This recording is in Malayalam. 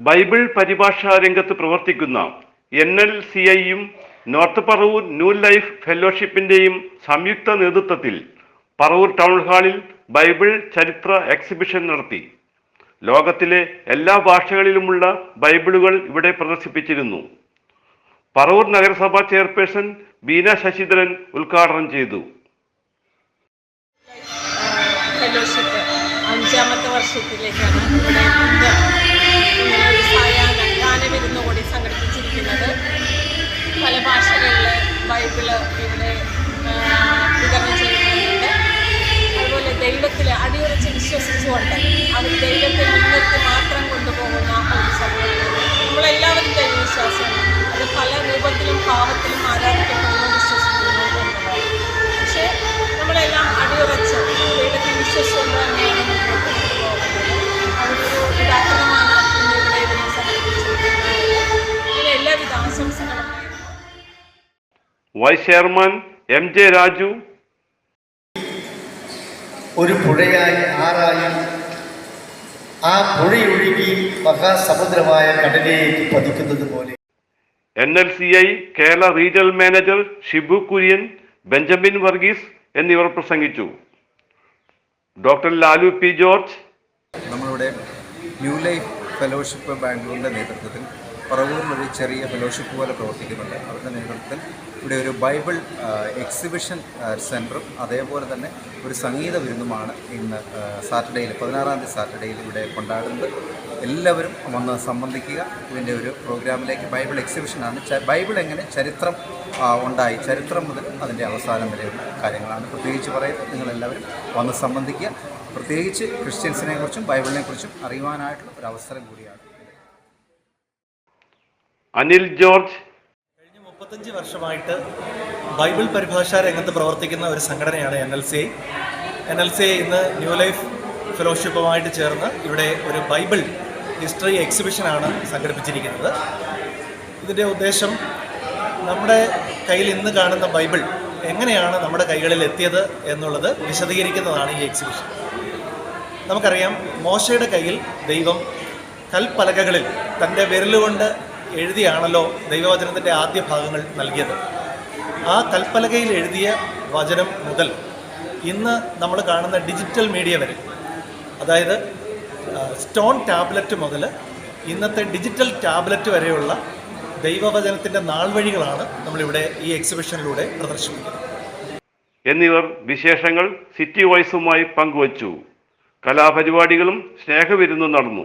ബൈബിൾ പരിഭാഷാ രംഗത്ത് പ്രവർത്തിക്കുന്ന എൻ എൽ സി ഐയും നോർത്ത് പറവൂർ ന്യൂ ലൈഫ് ഫെലോഷിപ്പിന്റെയും സംയുക്ത നേതൃത്വത്തിൽ പറവൂർ ടൗൺ ഹാളിൽ ബൈബിൾ ചരിത്ര എക്സിബിഷൻ നടത്തി. ലോകത്തിലെ എല്ലാ ഭാഷകളിലുമുള്ള ബൈബിളുകൾ ഇവിടെ പ്രദർശിപ്പിച്ചിരുന്നു. പറവൂർ നഗരസഭാ ചെയർപേഴ്സൺ ബീന ശശിധരൻ ഉദ്ഘാടനം ചെയ്തു. അഞ്ചാമത്തെ വർഷത്തിലേക്കാണ് ബൈബിൾ ഇവിടെ വിതരണം ചെയ്യുന്നുണ്ട് അതുപോലെ ദൈവത്തിൽ അടിയുറച്ച് വിശ്വസിച്ചുകൊണ്ട് അവർ ദൈവത്തെ മുന്നിട്ട് മാത്രം കൊണ്ടുപോകുന്ന ഒരു സമൂഹം നമ്മളെല്ലാവരും ദൈവവിശ്വാസമാണ് അത് പല രൂപത്തിലും ഭാവത്തിലും ആരാധിക്കപ്പെടുന്നു vice chairman M J Raju. ഒരു പുഴയായി ആറായി. ആ പുഴയൊഴുകി മഹാസമുദ്രമായ കടലിലേക്ക് പതിക്കുന്നത് പോലെ. N L C I Kerala regional manager Shibu Kurian Benjamin Varghese എന്നിവർ പ്രസംഗിച്ചു. Doctor Lalu P George. നമ്മളുടെ ന്യൂ ലൈഫ് ഫെലോഷിപ്പ് ബാംഗ്ലൂരിന്റെ നേതൃത്വത്തിൽ പറവൂരിൽ വഴി ചെറിയ ഫെലോഷിപ്പ് പോലെ പ്രവർത്തിക്കുന്നുണ്ട്. അവരുടെ നേതൃത്വത്തിൽ ഇവിടെ ഒരു ബൈബിൾ എക്സിബിഷൻ സെന്ററും അതേപോലെ തന്നെ ഒരു സംഗീത വിരുന്നുമാണ് ഇന്ന് സാറ്റർഡേയിൽ പതിനാറാം തീയതി സാറ്റർഡേയിൽ ഇവിടെ കൊണ്ടാടുന്നത്. എല്ലാവരും വന്ന് സംബന്ധിക്കുക. ഇതിന്റെ ഒരു പ്രോഗ്രാമിലേക്ക് ബൈബിൾ എക്സിബിഷനാണ് ബൈബിൾ എങ്ങനെ ചരിത്രം ഉണ്ടായി ചരിത്രം മുതൽ അതിന്റെ അവസാനം വരെയുള്ള കാര്യങ്ങളാണ്. പ്രത്യേകിച്ച് പറയുന്നത് നിങ്ങളെല്ലാവരും വന്ന് സംബന്ധിക്കുക. പ്രത്യേകിച്ച് ക്രിസ്ത്യൻസിനെ കുറിച്ചും ബൈബിളിനെ കുറിച്ചും അറിയുവാനായിട്ടുള്ള ഒരു അവസരം കൂടിയാണ്. അനിൽ ജോർജ്. കഴിഞ്ഞ മുപ്പത്തഞ്ച് വർഷമായിട്ട് ബൈബിൾ പരിഭാഷ രംഗത്ത് പ്രവർത്തിക്കുന്ന ഒരു സംഘടനയാണ് N L C N L C ഇന്ന് ന്യൂ ലൈഫ് ഫെലോഷിപ്പുമായിട്ട് ചേർന്ന് ഇവിടെ ഒരു ബൈബിൾ ഹിസ്റ്ററി എക്സിബിഷനാണ് സംഘടിപ്പിച്ചിരിക്കുന്നത്. ഇതിന്റെ ഉദ്ദേശം നമ്മുടെ കയ്യിൽ ഇന്ന് കാണുന്ന ബൈബിൾ എങ്ങനെയാണ് നമ്മുടെ കൈകളിൽ എത്തിയത് എന്നുള്ളത് വിശദീകരിക്കുന്നതാണ് ഈ എക്സിബിഷൻ. നമുക്കറിയാം മോശയുടെ കയ്യിൽ ദൈവം കൽപ്പലകകളിൽ തന്റെ വിരലുകൊണ്ട് എഴുതിയാണല്ലോ ദൈവവചനത്തിന്റെ ആദ്യ ഭാഗങ്ങൾ നൽകിയത്. ആ കൽപ്പലകയിൽ എഴുതിയ വചനം മുതൽ ഇന്ന് നമ്മൾ കാണുന്ന ഡിജിറ്റൽ മീഡിയ വരെ അതായത് സ്റ്റോൺ ടാബ്ലറ്റ് മുതൽ ഇന്നത്തെ ഡിജിറ്റൽ ടാബ്ലറ്റ് വരെയുള്ള ദൈവവചനത്തിന്റെ നാൾവഴികളാണ് നമ്മളിവിടെ ഈ എക്സിബിഷനിലൂടെ പ്രദർശിപ്പിക്കുന്നത്. എന്നിവർ വിശേഷങ്ങൾ സിറ്റി വോയ്സുമായി പങ്കുവച്ചു. കലാപരിപാടികളും സ്നേഹവിരുന്നും നടന്നു.